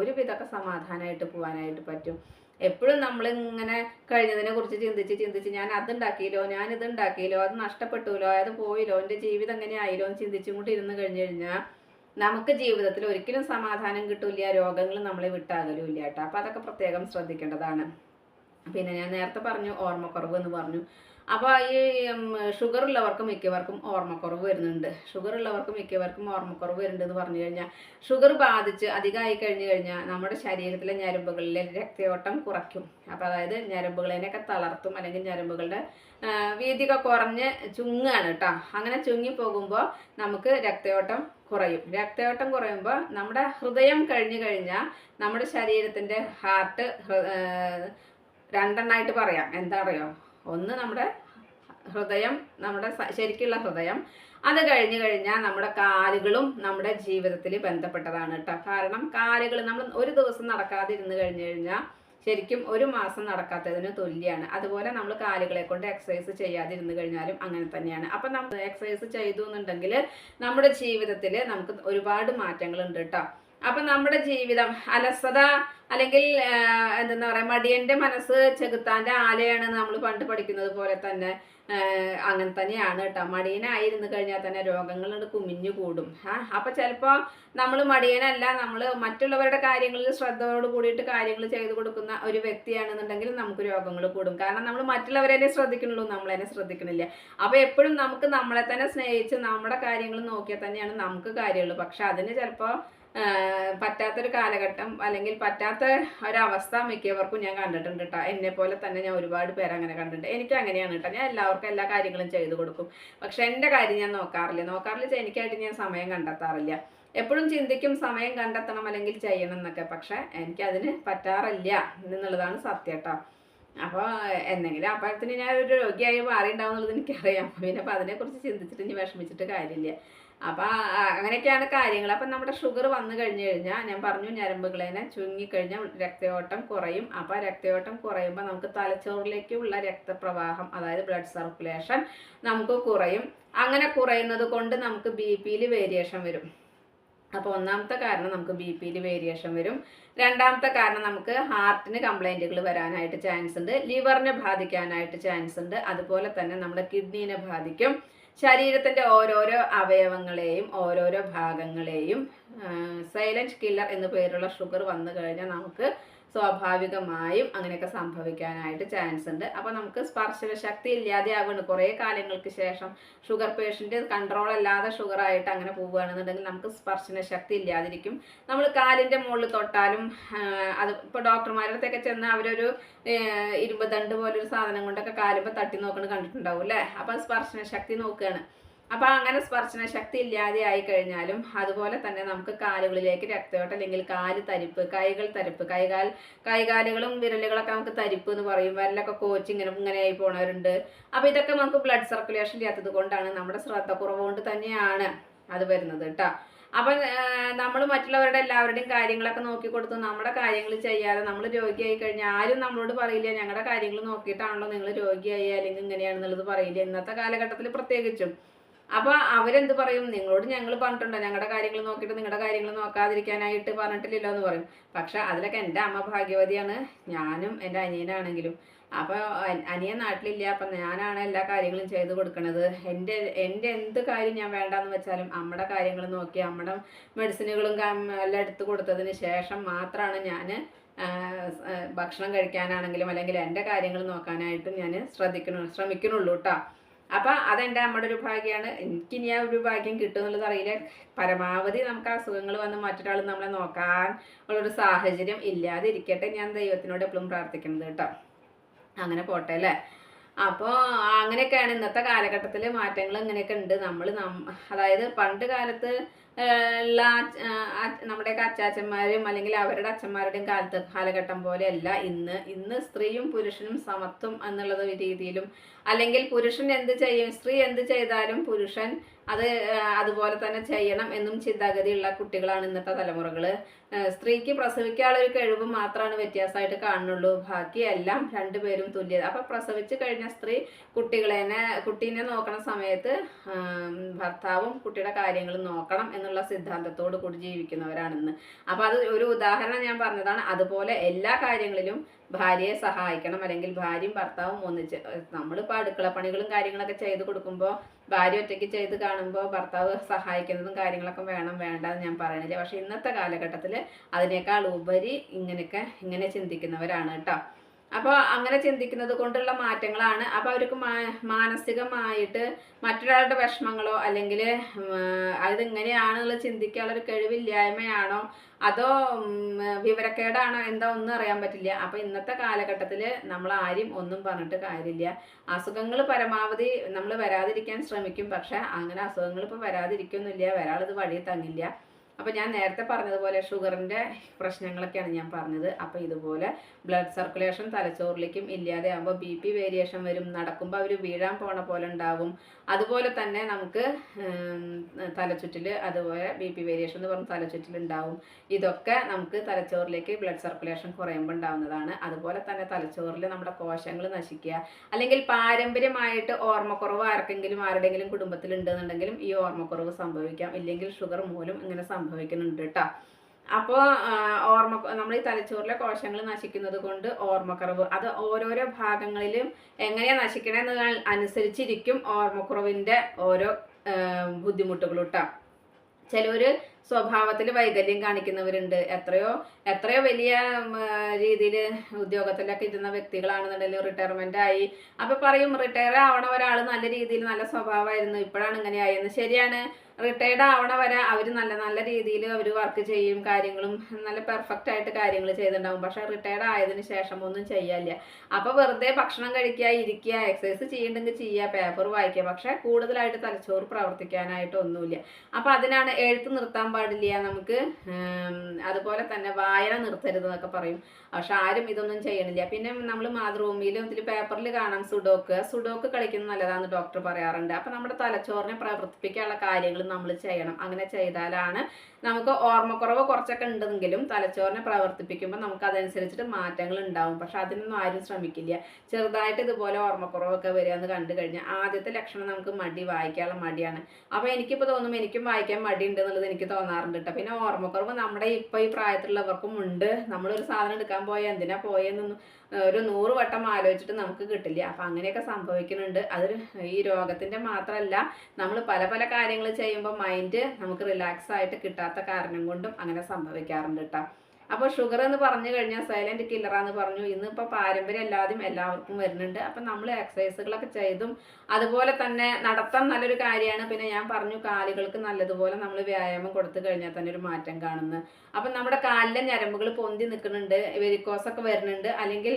ഒരുവിധമൊക്കെ സമാധാനമായിട്ട് പോകാനായിട്ട് പറ്റും. എപ്പോഴും നമ്മൾ ഇങ്ങനെ കഴിഞ്ഞതിനെ കുറിച്ച് ചിന്തിച്ച് ചിന്തിച്ച് ഞാൻ അത് ഉണ്ടാക്കിയല്ലോ ഞാൻ ഇത് ഉണ്ടാക്കിയില്ലോ അത് നഷ്ടപ്പെട്ടുല്ലോ അത് പോയില്ലോ എന്റെ ജീവിതം എങ്ങനെ ആയില്ലോ എന്ന് ചിന്തിച്ചും കൂടി ഇരുന്ന് കഴിഞ്ഞു കഴിഞ്ഞാൽ നമുക്ക് ജീവിതത്തിൽ ഒരിക്കലും സമാധാനം കിട്ടില്ല രോഗങ്ങൾ നമ്മളെ വിട്ടാകലുമില്ല കേട്ടോ. അപ്പൊ അതൊക്കെ പ്രത്യേകം ശ്രദ്ധിക്കേണ്ടതാണ്. പിന്നെ ഞാൻ നേരത്തെ പറഞ്ഞു ഓർമ്മക്കുറവ് എന്ന് പറഞ്ഞു. അപ്പോൾ ഈ ഷുഗർ ഉള്ളവർക്ക് മിക്കവർക്കും ഓർമ്മക്കുറവ് വരുന്നുണ്ട്. ഷുഗർ ഉള്ളവർക്ക് മിക്കവർക്കും ഓർമ്മക്കുറവ് വരുന്നുണ്ട് എന്ന് പറഞ്ഞു കഴിഞ്ഞാൽ ഷുഗർ ബാധിച്ച് അധികമായി കഴിഞ്ഞു കഴിഞ്ഞാൽ നമ്മുടെ ശരീരത്തിലെ ഞരമ്പുകളിലെ രക്തയോട്ടം കുറയ്ക്കും. അപ്പോൾ അതായത് ഞരമ്പുകളതിനൊക്കെ തളർത്തും അല്ലെങ്കിൽ ഞരമ്പുകളുടെ വീതി വീതിയൊക്കെ കുറഞ്ഞ് ചുങ്ങാണ് കേട്ടോ അങ്ങനെ ചുങ്ങി പോകുമ്പോൾ നമുക്ക് രക്തയോട്ടം കുറയും. രക്തയോട്ടം കുറയുമ്പോൾ നമ്മുടെ ഹൃദയം കഴിഞ്ഞു കഴിഞ്ഞാൽ നമ്മുടെ ശരീരത്തിന്റെ ഹാർട്ട് രണ്ടെണ്ണമായിട്ട് പറയാം. എന്താ അറിയോ? ഒന്ന് നമ്മുടെ ഹൃദയം നമ്മുടെ ശരിക്കുള്ള ഹൃദയം. അത് കഴിഞ്ഞു കഴിഞ്ഞാൽ നമ്മുടെ കാലുകളും നമ്മുടെ ജീവിതത്തിൽ ബന്ധപ്പെട്ടതാണ് കേട്ടോ. കാരണം കാലുകൾ നമ്മൾ ഒരു ദിവസം നടക്കാതെ ഇരുന്ന് കഴിഞ്ഞു കഴിഞ്ഞാൽ ശരിക്കും ഒരു മാസം നടക്കാത്തതിന് തുല്യമാണ് അതുപോലെ നമ്മൾ കാലുകളെ കൊണ്ട് എക്സസൈസ് ചെയ്യാതിരുന്നു കഴിഞ്ഞാലും അങ്ങനെ തന്നെയാണ്. അപ്പം നമ്മൾ എക്സസൈസ് ചെയ്തു എന്നുണ്ടെങ്കിൽ നമ്മുടെ ജീവിതത്തിൽ നമുക്ക് ഒരുപാട് മാറ്റങ്ങളുണ്ട് കേട്ടോ. അപ്പം നമ്മുടെ ജീവിതം അലസത അല്ലെങ്കിൽ എന്താ പറയുക മടിയന്റെ മനസ്സ് ചെകുത്താന്റെ ആലയാണ് നമ്മൾ പണ്ട് പഠിക്കുന്നത് പോലെ തന്നെ അങ്ങനെ തന്നെയാണ് കേട്ടോ മടിയനായിരുന്നു കഴിഞ്ഞാൽ തന്നെ രോഗങ്ങൾ കുമിഞ്ഞു കൂടും. ആ അപ്പം ചിലപ്പോൾ നമ്മൾ മടിയനല്ല നമ്മൾ മറ്റുള്ളവരുടെ കാര്യങ്ങളിൽ ശ്രദ്ധയോട് കൂടിയിട്ട് കാര്യങ്ങൾ ചെയ്തു കൊടുക്കുന്ന ഒരു വ്യക്തിയാണെന്നുണ്ടെങ്കിൽ നമുക്ക് രോഗങ്ങൾ കൂടും. കാരണം നമ്മൾ മറ്റുള്ളവരെ ശ്രദ്ധിക്കണുള്ളൂ നമ്മളെന്നെ ശ്രദ്ധിക്കണില്ല. അപ്പോൾ എപ്പോഴും നമുക്ക് നമ്മളെ തന്നെ സ്നേഹിച്ച് നമ്മുടെ കാര്യങ്ങൾ നോക്കിയാൽ തന്നെയാണ് നമുക്ക് കാര്യമുള്ളൂ. പക്ഷെ അതിന് ചിലപ്പോൾ പറ്റാത്തൊരു കാലഘട്ടം അല്ലെങ്കിൽ പറ്റാത്ത ഒരവസ്ഥ മിക്കവർക്കും ഞാൻ കണ്ടിട്ടുണ്ട് കേട്ടോ എന്നെ പോലെ തന്നെ ഞാൻ ഒരുപാട് പേര് അങ്ങനെ കണ്ടിട്ടുണ്ട്. എനിക്ക് അങ്ങനെയാണ് കേട്ടോ ഞാൻ എല്ലാവർക്കും എല്ലാ കാര്യങ്ങളും ചെയ്തു കൊടുക്കും. പക്ഷെ എന്റെ കാര്യം ഞാൻ നോക്കാറില്ല. നോക്കാറില്ല എനിക്കായിട്ട് ഞാൻ സമയം കണ്ടെത്താറില്ല. എപ്പോഴും ചിന്തിക്കും സമയം കണ്ടെത്തണം അല്ലെങ്കിൽ ചെയ്യണം എന്നൊക്കെ. പക്ഷെ എനിക്കതിന് പറ്റാറില്ല എന്നുള്ളതാണ് സത്യം കേട്ടോ അപ്പോൾ എന്തെങ്കിലും അപ്പോഴത്തിന് ഞാൻ ഒരു രോഗിയായി മാറിയിട്ടുണ്ടാവും എന്നുള്ളത് എനിക്കറിയാം. പിന്നെ അപ്പോൾ അതിനെക്കുറിച്ച് ചിന്തിച്ചിട്ട് ഇനി വിഷമിച്ചിട്ട് കാര്യമില്ല. അപ്പം അങ്ങനെയൊക്കെയാണ് കാര്യങ്ങൾ. അപ്പം നമ്മുടെ ഷുഗർ വന്നു കഴിഞ്ഞു കഴിഞ്ഞാൽ ഞാൻ പറഞ്ഞു ഞരമ്പുകളേനെ ചുരുങ്ങിക്കഴിഞ്ഞാൽ രക്തയോട്ടം കുറയും. അപ്പോൾ രക്തയോട്ടം കുറയുമ്പോൾ നമുക്ക് തലച്ചോറിലേക്കുള്ള രക്തപ്രവാഹം അതായത് ബ്ലഡ് സർക്കുലേഷൻ നമുക്ക് കുറയും. അങ്ങനെ കുറയുന്നത് കൊണ്ട് നമുക്ക് ബി പിയിൽ വേരിയേഷൻ വരും. അപ്പോൾ ഒന്നാമത്തെ കാരണം നമുക്ക് ബി പിയിൽ വേരിയേഷൻ വരും. രണ്ടാമത്തെ കാരണം നമുക്ക് ഹാർട്ടിന് കംപ്ലൈന്റുകൾ വരാനായിട്ട് ചാൻസ് ഉണ്ട്. ലിവറിനെ ബാധിക്കാനായിട്ട് ചാൻസ് ഉണ്ട്. അതുപോലെ തന്നെ നമ്മുടെ കിഡ്നീനെ ബാധിക്കും. ശരീരത്തിന്റെ ഓരോരോ അവയവങ്ങളെയും ഓരോരോ ഭാഗങ്ങളെയും സൈലന്റ് കില്ലർ എന്നു പേരുള്ള ഷുഗർ വന്നു കഴിഞ്ഞാൽ നമുക്ക് സ്വാഭാവികമായും അങ്ങനെയൊക്കെ സംഭവിക്കാനായിട്ട് ചാൻസ് ഉണ്ട്. അപ്പോൾ നമുക്ക് സ്പർശന ശക്തി ഇല്ലാതെ ആവുകയാണ് കുറേ കാലങ്ങൾക്ക് ശേഷം ഷുഗർ പേഷ്യന്റ് കൺട്രോൾ അല്ലാതെ ഷുഗർ ആയിട്ട് അങ്ങനെ പോവുകയാണെന്നുണ്ടെങ്കിൽ നമുക്ക് സ്പർശന ശക്തി ഇല്ലാതിരിക്കും. നമ്മൾ കാലിന്റെ മുകളിൽ തൊട്ടാലും അത് ഇപ്പോൾ ഡോക്ടർമാരുടെ അടുത്തൊക്കെ ചെന്ന് അവരൊരു ഇരുമ്പ് ദണ്ട് പോലൊരു സാധനം കൊണ്ടൊക്കെ കാലുമ്പോൾ തട്ടി നോക്കുന്നത് കണ്ടിട്ടുണ്ടാവും അല്ലേ? അപ്പോൾ സ്പർശന ശക്തി നോക്കുകയാണ്. അപ്പോൾ അങ്ങനെ സ്പർശന ശക്തി ഇല്ലാതെ ആയി കഴിഞ്ഞാലും അതുപോലെ തന്നെ നമുക്ക് കാലുകളിലേക്ക് രക്തയോട്ടം അല്ലെങ്കിൽ കാൽ തരിപ്പ് കൈകൾ തരിപ്പ് കൈകാൽ കൈകാലുകളും വിരലുകളൊക്കെ നമുക്ക് തരിപ്പ് എന്ന് പറയും. വരലൊക്കെ കോച്ച് ഇങ്ങനെ ഇങ്ങനെ ആയി പോണവരുണ്ട്. അപ്പോൾ ഇതൊക്കെ നമുക്ക് ബ്ലഡ് സർക്കുലേഷൻ ഇല്ലാത്തത് കൊണ്ടാണ് നമ്മുടെ ശ്രദ്ധ കുറവുകൊണ്ട് തന്നെയാണ് അത് വരുന്നത് കേട്ടോ. അപ്പം നമ്മൾ മറ്റുള്ളവരുടെ എല്ലാവരുടെയും കാര്യങ്ങളൊക്കെ നോക്കി കൊടുത്ത് നമ്മുടെ കാര്യങ്ങൾ ചെയ്യാതെ നമ്മൾ രോഗിയായി കഴിഞ്ഞാൽ ആരും നമ്മളോട് പറയില്ല ഞങ്ങളുടെ കാര്യങ്ങൾ നോക്കിയിട്ടാണല്ലോ നിങ്ങൾ രോഗിയായി അല്ലെങ്കിൽ ഇങ്ങനെയാണെന്നുള്ളത് പറയില്ല. ഇന്നത്തെ കാലഘട്ടത്തിൽ പ്രത്യേകിച്ചും. അപ്പോൾ അവരെന്ത് പറയും? നിങ്ങളോട് ഞങ്ങൾ പറഞ്ഞിട്ടുണ്ടോ. ഞങ്ങളുടെ കാര്യങ്ങൾ നോക്കിയിട്ട് നിങ്ങളുടെ കാര്യങ്ങൾ നോക്കാതിരിക്കാനായിട്ട് പറഞ്ഞിട്ടില്ലല്ലോ എന്ന് പറയും. പക്ഷെ അതിലൊക്കെ എന്റെ അമ്മ ഭാഗ്യവതിയാണ്. ഞാനും എന്റെ അനിയനാണെങ്കിലും. അപ്പൊ അനിയൻ നാട്ടിലില്ല. അപ്പൊ ഞാനാണ് എല്ലാ കാര്യങ്ങളും ചെയ്തു കൊടുക്കണത്. എന്റെ എന്റെ എന്ത് കാര്യം ഞാൻ വേണ്ടാന്ന് വെച്ചാലും അമ്മയുടെ കാര്യങ്ങൾ നോക്കി അമ്മയുടെ മെഡിസിനുകളും എല്ലാം എടുത്തു കൊടുത്തതിന് ശേഷം മാത്രമാണ് ഞാൻ ഭക്ഷണം കഴിക്കാനാണെങ്കിലും അല്ലെങ്കിൽ എന്റെ കാര്യങ്ങൾ നോക്കാനായിട്ടും ഞാൻ ശ്രദ്ധിക്കണു ശ്രമിക്കണുള്ളൂ കേട്ടോ അപ്പം അതെന്റെ നമ്മുടെ ഒരു ഭാഗ്യമാണ് എനിക്കിനി ആ ഒരു ഭാഗ്യം കിട്ടുമെന്നുള്ളത് അറിയില്ല. പരമാവധി നമുക്ക് അസുഖങ്ങൾ വന്ന് മറ്റൊരാൾ നമ്മളെ നോക്കാൻ ഉള്ളൊരു സാഹചര്യം ഇല്ലാതിരിക്കട്ടെ ഞാൻ ദൈവത്തിനോട് എപ്പോഴും പ്രാർത്ഥിക്കുന്നത് കേട്ടോ. അങ്ങനെ പോട്ടെ അല്ലേ? അപ്പോൾ അങ്ങനെയൊക്കെയാണ് ഇന്നത്തെ കാലഘട്ടത്തിൽ മാറ്റങ്ങൾ ഇങ്ങനെയൊക്കെ ഉണ്ട്. നമ്മൾ അതായത് പണ്ട് കാലത്ത് ഉള്ള നമ്മുടെയൊക്കെ അച്ചാച്ചന്മാരും അല്ലെങ്കിൽ അവരുടെ അച്ഛന്മാരുടെയും കാലത്ത് കാലഘട്ടം പോലെയല്ല. ഇന്ന് ഇന്ന് സ്ത്രീയും പുരുഷനും സമത്വം എന്നുള്ളത് രീതിയിലും അല്ലെങ്കിൽ പുരുഷൻ എന്ത് ചെയ്യും സ്ത്രീ എന്ത് ചെയ്താലും പുരുഷൻ അത് അതുപോലെ തന്നെ ചെയ്യണം എന്നും ചിന്താഗതിയുള്ള കുട്ടികളാണ് ഇന്നത്തെ തലമുറകൾ സ്ത്രീക്ക് പ്രസവിക്കാനുള്ള ഒരു കഴിവ് മാത്രമാണ് വ്യത്യാസമായിട്ട് കാണുന്നുള്ളൂ. ബാക്കിയെല്ലാം രണ്ടുപേരും തുല്യത. അപ്പം പ്രസവിച്ച് കഴിഞ്ഞ സ്ത്രീ കുട്ടികളെന്നെ കുട്ടീനെ നോക്കണ സമയത്ത് ഭർത്താവും കുട്ടിയുടെ കാര്യങ്ങൾ നോക്കണം എന്നുള്ള സിദ്ധാന്തത്തോട് കൂടി ജീവിക്കുന്നവരാണെന്ന്. അപ്പം അത് ഒരു ഉദാഹരണം ഞാൻ പറഞ്ഞതാണ്. അതുപോലെ എല്ലാ കാര്യങ്ങളിലും ഭാര്യയെ സഹായിക്കണം. അല്ലെങ്കിൽ ഭാര്യയും ഭർത്താവും ഒന്നിച്ച് നമ്മളിപ്പോൾ അടുക്കള പണികളും കാര്യങ്ങളൊക്കെ ചെയ്ത് കൊടുക്കുമ്പോൾ ഭാര്യ ഒറ്റയ്ക്ക് ചെയ്ത് കാണുമ്പോൾ ഭർത്താവ് സഹായിക്കുന്നതും കാര്യങ്ങളൊക്കെ വേണം വേണ്ട എന്ന് ഞാൻ പറയണില്ല പക്ഷേ ഇന്നത്തെ കാലഘട്ടത്തിൽ അതിനേക്കാൾ ഉപരി ഇങ്ങനെയൊക്കെ ഇങ്ങനെ ചിന്തിക്കുന്നവരാണ് കേട്ടോ. അപ്പോൾ അങ്ങനെ ചിന്തിക്കുന്നത് കൊണ്ടുള്ള മാറ്റങ്ങളാണ്. അപ്പോൾ അവർക്ക് മാനസികമായിട്ട് മറ്റൊരാളുടെ വിഷമങ്ങളോ അല്ലെങ്കിൽ അതിങ്ങനെയാണെന്നുള്ള ചിന്തിക്കാനുള്ള ഒരു കഴിവില്ലായ്മയാണോ? അതോ വിവരക്കേടാണോ? എന്താ ഒന്നും അറിയാൻ പറ്റില്ല. അപ്പോൾ ഇന്നത്തെ കാലഘട്ടത്തിൽ നമ്മൾ ആരും ഒന്നും പറഞ്ഞിട്ട് കാര്യമില്ല. അസുഖങ്ങൾ പരമാവധി നമ്മൾ വരാതിരിക്കാൻ ശ്രമിക്കും. പക്ഷേ അങ്ങനെ അസുഖങ്ങൾ ഇപ്പോൾ വരാതിരിക്കുന്നില്ല വരാളത് വഴി തങ്ങില്ല. അപ്പോൾ ഞാൻ നേരത്തെ പറഞ്ഞതുപോലെ ഷുഗറിന്റെ പ്രശ്നങ്ങളൊക്കെയാണ് ഞാൻ പറഞ്ഞത്. അപ്പോൾ ഇതുപോലെ ബ്ലഡ് സർക്കുലേഷൻ തലച്ചോറിലേക്കും ഇല്ലാതെ ആകുമ്പോൾ ബി പി വേരിയേഷൻ വരും. നടക്കുമ്പോൾ അവർ വീഴാൻ പോണ പോലെ ഉണ്ടാകും. അതുപോലെ തന്നെ നമുക്ക് തലച്ചുറ്റിൽ അതുപോലെ ബി പി വേരിയേഷൻ എന്ന് പറഞ്ഞ തലച്ചുറ്റിൽ ഉണ്ടാവും. ഇതൊക്കെ നമുക്ക് തലച്ചോറിലേക്ക് ബ്ലഡ് സർക്കുലേഷൻ കുറയുമ്പോൾ ഉണ്ടാവുന്നതാണ്. അതുപോലെ തന്നെ തലച്ചോറിൽ നമ്മുടെ കോശങ്ങൾ നശിക്കുക. അല്ലെങ്കിൽ പാരമ്പര്യമായിട്ട് ഓർമ്മക്കുറവ് ആർക്കെങ്കിലും ആരുടെങ്കിലും കുടുംബത്തിൽ ഉണ്ടെന്നുണ്ടെങ്കിലും ഈ ഓർമ്മക്കുറവ് സംഭവിക്കാം. ഇല്ലെങ്കിൽ ഷുഗർ മൂലം ഇങ്ങനെ സംഭവിക്കുന്നുണ്ട് കേട്ടോ. അപ്പോൾ ഓർമ്മ നമ്മൾ ഈ തലച്ചോറിലെ കോശങ്ങൾ നശിക്കുന്നത് കൊണ്ട് ഓർമ്മക്കുറവ് അത് ഓരോരോ ഭാഗങ്ങളിലും എങ്ങനെയാണ് നശിക്കണമെന്ന് അനുസരിച്ചിരിക്കും ഓർമ്മക്കുറവിന്റെ ഓരോ ബുദ്ധിമുട്ടുകളും കേട്ടോ ചിലവർ സ്വഭാവത്തിൽ വൈകല്യം കാണിക്കുന്നവരുണ്ട്. എത്രയോ എത്രയോ വലിയ രീതിയിൽ ഉദ്യോഗത്തിലൊക്കെ ഇരുന്ന വ്യക്തികളാണെന്നുണ്ടെങ്കിൽ റിട്ടയർമെന്റ് ആയി അപ്പോൾ പറയും റിട്ടയർ ആവണ ഒരാൾ നല്ല രീതിയിൽ നല്ല സ്വഭാവമായിരുന്നു. ഇപ്പോഴാണ് ഇങ്ങനെ ആയെന്ന് ശരിയാണ്. റിട്ടയർഡ് ആവണ വരെ അവർ നല്ല നല്ല രീതിയിൽ അവർ വർക്ക് ചെയ്യും കാര്യങ്ങളും നല്ല പെർഫെക്റ്റ് ആയിട്ട് കാര്യങ്ങൾ ചെയ്തിട്ടുണ്ടാവും. പക്ഷെ റിട്ടയർഡ് ആയതിനു ശേഷം ഒന്നും ചെയ്യാല്ല അപ്പോൾ വെറുതെ ഭക്ഷണം കഴിക്കുക ഇരിക്കുക എക്സസൈസ് ചെയ്യണ്ടെങ്കിൽ ചെയ്യുക പേപ്പർ വായിക്കുക. പക്ഷെ കൂടുതലായിട്ട് തലച്ചോറ് പ്രവർത്തിക്കാനായിട്ട് ഒന്നുമില്ല അപ്പോൾ അതിനാണ് എഴുത്ത് നിർത്താൻ പാടില്ല നമുക്ക്. അതുപോലെ തന്നെ വായന നിർത്തരുത് എന്നൊക്കെ പറയും. പക്ഷെ ആരും ഇതൊന്നും ചെയ്യണില്ല. പിന്നെ നമ്മൾ മാതൃഭൂമിയിലും ഇതിൽ പേപ്പറിൽ കാണാം സുഡോക്ക്. സുഡോക്ക് കളിക്കുന്നത് നല്ലതാണെന്ന് ഡോക്ടർ പറയാറുണ്ട്. അപ്പം നമ്മുടെ തലച്ചോറിനെ പ്രവർത്തിപ്പിക്കാനുള്ള കാര്യങ്ങൾ നമ്മൾ ചെയ്യണം. അങ്ങനെ ചെയ്താലാണ് നമുക്ക് ഓർമ്മക്കുറവ് കുറച്ചൊക്കെ ഉണ്ടെങ്കിലും തലച്ചോറിനെ പ്രവർത്തിപ്പിക്കുമ്പോൾ നമുക്ക് അതനുസരിച്ചിട്ട് മാറ്റങ്ങൾ ഉണ്ടാവും. പക്ഷെ അതിനൊന്നും ആരും ശ്രമിക്കില്ല. ചെറുതായിട്ട് ഇതുപോലെ ഓർമ്മക്കുറവൊക്കെ വരിക എന്ന് കണ്ടു കഴിഞ്ഞാൽ ആദ്യത്തെ ലക്ഷണം നമുക്ക് മടി വായിക്കാനുള്ള മടിയാണ്. അപ്പോൾ എനിക്കിപ്പോൾ തോന്നും എനിക്കും വായിക്കാൻ മടി ഉണ്ട് എന്നുള്ളത് എനിക്ക് തോന്നാറുണ്ട് കേട്ടോ പിന്നെ ഓർമ്മക്കുറവ് നമ്മുടെ ഇപ്പോൾ ഈ പ്രായത്തിലുള്ളവർക്കും ഉണ്ട്. നമ്മളൊരു സാധനം എടുക്കാൻ പോയാൽ എന്തിനാ പോയെന്നൊന്നും ഒരു നൂറ് വട്ടം ആലോചിച്ചിട്ട് നമുക്ക് കിട്ടില്ല. അപ്പം അങ്ങനെയൊക്കെ സംഭവിക്കുന്നുണ്ട്. അതൊരു ഈ രോഗത്തിന്റെ മാത്രമല്ല നമ്മൾ പല പല കാര്യങ്ങൾ ചെയ്യുമ്പോൾ മൈൻഡ് നമുക്ക് റിലാക്സ് ആയിട്ട് കിട്ടാത്ത കാരണം കൊണ്ടും അങ്ങനെ സംഭവിക്കാറുണ്ട് കേട്ടോ അപ്പോൾ ഷുഗർ എന്ന് പറഞ്ഞു കഴിഞ്ഞാൽ സൈലന്റ് കില്ലറാന്ന് പറഞ്ഞു. ഇന്നിപ്പോൾ പാരമ്പര്യം എല്ലാതും എല്ലാവർക്കും വരുന്നുണ്ട്. അപ്പം നമ്മൾ എക്സസൈസുകളൊക്കെ ചെയ്തും അതുപോലെ തന്നെ നടത്താൻ നല്ലൊരു കാര്യമാണ്. പിന്നെ ഞാൻ പറഞ്ഞു കാലുകൾക്ക് നല്ലതുപോലെ നമ്മൾ വ്യായാമം കൊടുത്തു കഴിഞ്ഞാൽ തന്നെ ഒരു മാറ്റം കാണുന്നു. അപ്പം നമ്മുടെ കാലിലെ ഞരമ്പുകൾ പൊന്തി നിൽക്കുന്നുണ്ട്. വെരിക്കോസൊക്കെ വരുന്നുണ്ട്. അല്ലെങ്കിൽ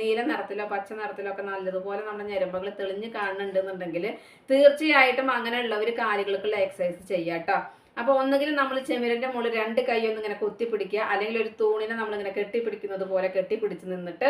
നീല നിറത്തിലോ പച്ച നിറത്തിലോ ഒക്കെ നല്ലതുപോലെ നമ്മുടെ ഞരമ്പുകൾ തെളിഞ്ഞ് കാണുന്നുണ്ടെന്നുണ്ടെങ്കിൽ തീർച്ചയായിട്ടും അങ്ങനെയുള്ളവർ കാലുകൾക്കുള്ള എക്സസൈസ് ചെയ്യാം കേട്ടോ അപ്പോൾ ഒന്നുകിൽ നമ്മൾ ചെമിരന്റെ മുകളിൽ രണ്ട് കൈ ഒന്ന് ഇങ്ങനെ കുത്തിപ്പിടിക്കുക. അല്ലെങ്കിൽ ഒരു തൂണിനെ നമ്മളിങ്ങനെ കെട്ടിപ്പിടിക്കുന്നത് പോലെ കെട്ടിപ്പിടിച്ച് നിന്നിട്ട്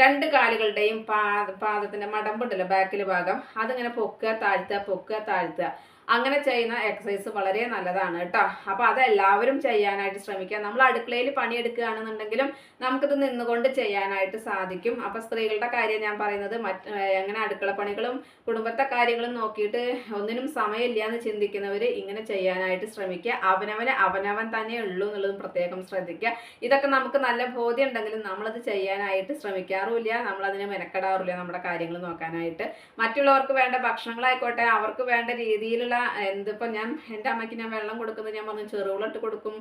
രണ്ട് കാലുകളുടെയും പാ പാദത്തിന്റെ മടമ്പുണ്ടല്ലോ ബാക്കിൽ ഭാഗം. അതിങ്ങനെ പൊക്കുക താഴ്ത്തുക പൊക്കുക താഴ്ത്തുക. അങ്ങനെ ചെയ്യുന്ന എക്സസൈസ് വളരെ നല്ലതാണ് കേട്ടോ. അപ്പോൾ അതെല്ലാവരും ചെയ്യാനായിട്ട് ശ്രമിക്കുക. നമ്മൾ അടുക്കളയിൽ പണിയെടുക്കുകയാണെന്നുണ്ടെങ്കിലും നമുക്കിത് നിന്നുകൊണ്ട് ചെയ്യാനായിട്ട് സാധിക്കും. അപ്പോൾ സ്ത്രീകളുടെ കാര്യം ഞാൻ പറയുന്നത് മറ്റ് എങ്ങനെ അടുക്കള പണികളും കുടുംബത്തെ കാര്യങ്ങളും നോക്കിയിട്ട് ഒന്നിനും സമയമില്ല എന്ന് ചിന്തിക്കുന്നവര് ഇങ്ങനെ ചെയ്യാനായിട്ട് ശ്രമിക്കുക. അവനവന് അവനവൻ തന്നെ ഉള്ളൂ എന്നുള്ളതും പ്രത്യേകം ശ്രദ്ധിക്കുക. ഇതൊക്കെ നമുക്ക് നല്ല ബോധ്യം ഉണ്ടെങ്കിലും നമ്മളത് ചെയ്യാനായിട്ട് ശ്രമിക്കാറുമില്ല. നമ്മളതിന് മെനക്കെടാറില്ല നമ്മുടെ കാര്യങ്ങൾ നോക്കാനായിട്ട്. മറ്റുള്ളവർക്ക് വേണ്ട ഭക്ഷണങ്ങളായിക്കോട്ടെ അവർക്ക് വേണ്ട രീതിയിലുള്ള എന്തിപ്പോൾ ഞാൻ എന്റെ അമ്മയ്ക്ക് ഞാൻ വെള്ളം കൊടുക്കുന്നത് ഞാൻ പറഞ്ഞു ചെറുവിളിട്ട് കൊടുക്കും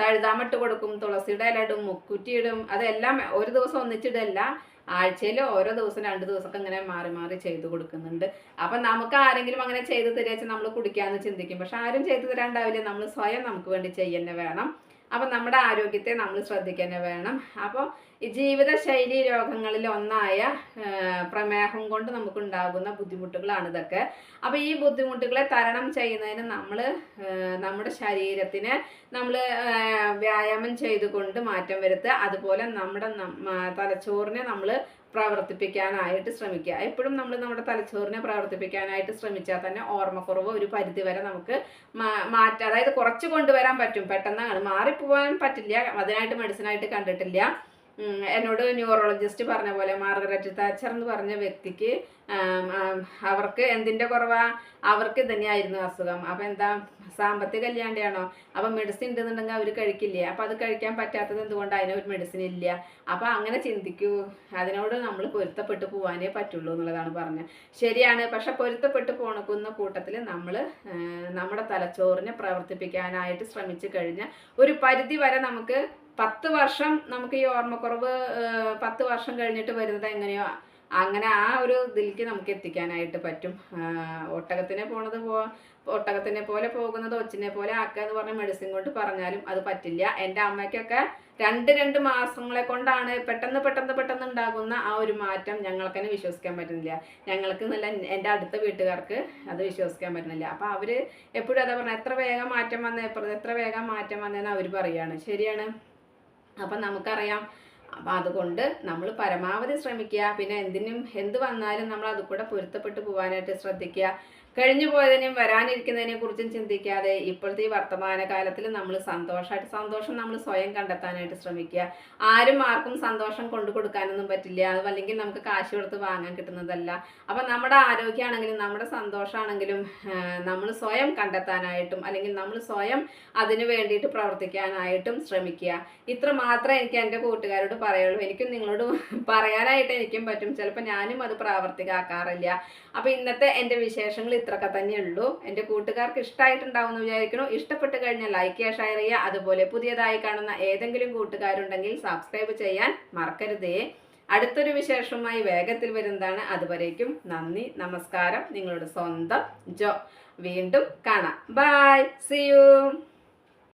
തഴുതാമിട്ട് കൊടുക്കും തുളസിയുടെ ഇല ഇടും മുക്കുറ്റി ഇടും അതെല്ലാം ഒരു ദിവസം ഒന്നിച്ചിടല്ല ആഴ്ചയിൽ ഓരോ ദിവസം രണ്ട് ദിവസമൊക്കെ ഇങ്ങനെ മാറി മാറി ചെയ്തു കൊടുക്കുന്നുണ്ട്. അപ്പം നമുക്ക് ആരെങ്കിലും അങ്ങനെ ചെയ്തു തരാച്ചാൽ നമ്മൾ കുടിക്കാമെന്ന് ചിന്തിക്കും. പക്ഷെ ആരും ചെയ്തു തരാണ്ടാവില്ല നമ്മൾ സ്വയം നമുക്ക് വേണ്ടി ചെയ്യന്നെ വേണം. അപ്പം നമ്മുടെ ആരോഗ്യത്തെ നമ്മൾ ശ്രദ്ധിക്കുക വേണം. അപ്പോൾ ജീവിതശൈലി രോഗങ്ങളിൽ ഒന്നായ പ്രമേഹം കൊണ്ട് നമുക്കുണ്ടാകുന്ന ബുദ്ധിമുട്ടുകളാണ് ഇതൊക്കെ. അപ്പോൾ ഈ ബുദ്ധിമുട്ടുകളെ തരണം ചെയ്യുന്നതിന് നമ്മൾ നമ്മുടെ ശരീരത്തിന് നമ്മൾ വ്യായാമം ചെയ്തുകൊണ്ട് മാറ്റം വരുത്തുക. അതുപോലെ നമ്മുടെ തലച്ചോറിനെ നമ്മൾ പ്രവർത്തിപ്പിക്കാനായിട്ട് ശ്രമിക്കുക. എപ്പോഴും നമ്മൾ നമ്മുടെ തലച്ചോറിനെ പ്രവർത്തിപ്പിക്കാനായിട്ട് ശ്രമിച്ചാൽ തന്നെ ഓർമ്മക്കുറവ് ഒരു പരിധി വരെ നമുക്ക് മാറ്റ. അതായത് കുറച്ച് കൊണ്ടുവരാൻ പറ്റും. പെട്ടെന്നാണ് മാറിപ്പോവാൻ പറ്റില്ല. അതിനായിട്ട് മെഡിസിനായിട്ട് കണ്ടിട്ടില്ല. എന്നോട് ന്യൂറോളജിസ്റ്റ് പറഞ്ഞ പോലെ മാർഗരറ്റ് താച്ചർ എന്ന് പറഞ്ഞ വ്യക്തിക്ക് അവർക്ക് എന്തിന്റെ കുറവാ? അവർക്ക് തന്നെയായിരുന്നു അസുഖം. അപ്പം എന്താ സാമ്പത്തിക ഇല്ലാണ്ടാണോ അപ്പം മെഡിസിൻ ഉണ്ടെന്നുണ്ടെങ്കിൽ അവർ കഴിക്കില്ലേ? അപ്പം അത് കഴിക്കാൻ പറ്റാത്തത് എന്തുകൊണ്ട് അതിനൊരു മെഡിസിൻ ഇല്ല? അപ്പം അങ്ങനെ ചിന്തിക്കൂ. അതിനോട് നമ്മൾ പൊരുത്തപ്പെട്ട് പോകാനേ പറ്റുള്ളൂ എന്നുള്ളതാണ് പറഞ്ഞത്. ശരിയാണ്. പക്ഷെ പൊരുത്തപ്പെട്ട് പോണക്കുന്ന കൂട്ടത്തിൽ നമ്മൾ നമ്മുടെ തലച്ചോറിനെ പ്രവർത്തിപ്പിക്കാനായിട്ട് ശ്രമിച്ചു കഴിഞ്ഞാൽ ഒരു പരിധി വരെ നമുക്ക് പത്ത് വർഷം നമുക്ക് ഈ ഓർമ്മക്കുറവ് പത്ത് വർഷം കഴിഞ്ഞിട്ട് വരുന്നത് എങ്ങനെയോ അങ്ങനെ ആ ഒരു ഇതിലേക്ക് നമുക്ക് എത്തിക്കാനായിട്ട് പറ്റും. ഒട്ടകത്തിനെ പോണത് പോ ഒട്ടകത്തിനെ പോലെ പോകുന്നത് ഒച്ചിനെ പോലെ ആക്കുക എന്ന് പറഞ്ഞ മെഡിസിൻ കൊണ്ട് പറഞ്ഞാലും അത് പറ്റില്ല. എന്റെ അമ്മയ്ക്കൊക്കെ രണ്ട് രണ്ട് മാസങ്ങളെ കൊണ്ടാണ് പെട്ടെന്ന് പെട്ടെന്ന് പെട്ടെന്ന് ഉണ്ടാകുന്ന ആ ഒരു മാറ്റം ഞങ്ങൾക്ക് തന്നെ വിശ്വസിക്കാൻ പറ്റുന്നില്ല. ഞങ്ങൾക്ക് നല്ല എന്റെ അടുത്ത വീട്ടുകാർക്ക് അത് വിശ്വസിക്കാൻ പറ്റുന്നില്ല. അപ്പോൾ അവർ എപ്പോഴും അതാ പറഞ്ഞത് എത്ര വേഗം മാറ്റം വന്നേ എത്ര വേഗം മാറ്റം വന്നേന്ന് അവർ പറയാണ്. ശരിയാണ്? അപ്പം നമുക്കറിയാം. അപ്പം അതുകൊണ്ട് നമ്മൾ പരമാവധി ശ്രമിക്കുക. പിന്നെ എന്തിനും എന്ത് വന്നാലും നമ്മൾ അതുകൂടെ പൊരുത്തപ്പെട്ട് പോകാനായിട്ട് ശ്രദ്ധിക്കുക. കഴിഞ്ഞു പോയതിനെയും വരാനിരിക്കുന്നതിനെ കുറിച്ചും ചിന്തിക്കാതെ ഇപ്പോഴത്തെ ഈ വർത്തമാന കാലത്തിൽ നമ്മൾ സന്തോഷമായിട്ട് സന്തോഷം നമ്മൾ സ്വയം കണ്ടെത്താനായിട്ട് ശ്രമിക്കുക. ആരും ആർക്കും സന്തോഷം കൊണ്ടു കൊടുക്കാനൊന്നും പറ്റില്ല. അത് അല്ലെങ്കിൽ നമുക്ക് കാശ് കൊടുത്ത് വാങ്ങാൻ കിട്ടുന്നതല്ല. അപ്പം നമ്മുടെ ആരോഗ്യമാണെങ്കിലും നമ്മുടെ സന്തോഷമാണെങ്കിലും നമ്മൾ സ്വയം കണ്ടെത്താനായിട്ടും അല്ലെങ്കിൽ നമ്മൾ സ്വയം അതിന് വേണ്ടിയിട്ട് പ്രവർത്തിക്കാനായിട്ടും ശ്രമിക്കുക. ഇത്ര മാത്രമേ എനിക്ക് എന്റെ കൂട്ടുകാരോട് പറയുള്ളൂ. എനിക്കും നിങ്ങളോട് പറയാനായിട്ട് എനിക്കും പറ്റും. ചിലപ്പോൾ ഞാനും അത് പ്രാവർത്തികമാക്കാറില്ല. അപ്പോൾ ഇന്നത്തെ എന്റെ വിശേഷങ്ങൾ ഇത്രയൊക്കെ തന്നെ ഉള്ളൂ. എന്റെ കൂട്ടുകാർക്ക് ഇഷ്ടമായിട്ടുണ്ടാവും എന്ന് വിചാരിക്കുന്നു. ഇഷ്ടപ്പെട്ട് കഴിഞ്ഞാൽ ലൈക്ക് ചെയ്യുക ഷെയർ ചെയ്യുക. അതുപോലെ പുതിയതായി കാണുന്ന ഏതെങ്കിലും കൂട്ടുകാരുണ്ടെങ്കിൽ സബ്സ്ക്രൈബ് ചെയ്യാൻ മറക്കരുതേ. അടുത്തൊരു വിശേഷവുമായി വേഗത്തിൽ വരുന്നതാണ്. അതുവരേക്കും നന്ദി നമസ്കാരം. നിങ്ങളുടെ സ്വന്തം ജോ. വീണ്ടും കാണാം. By C U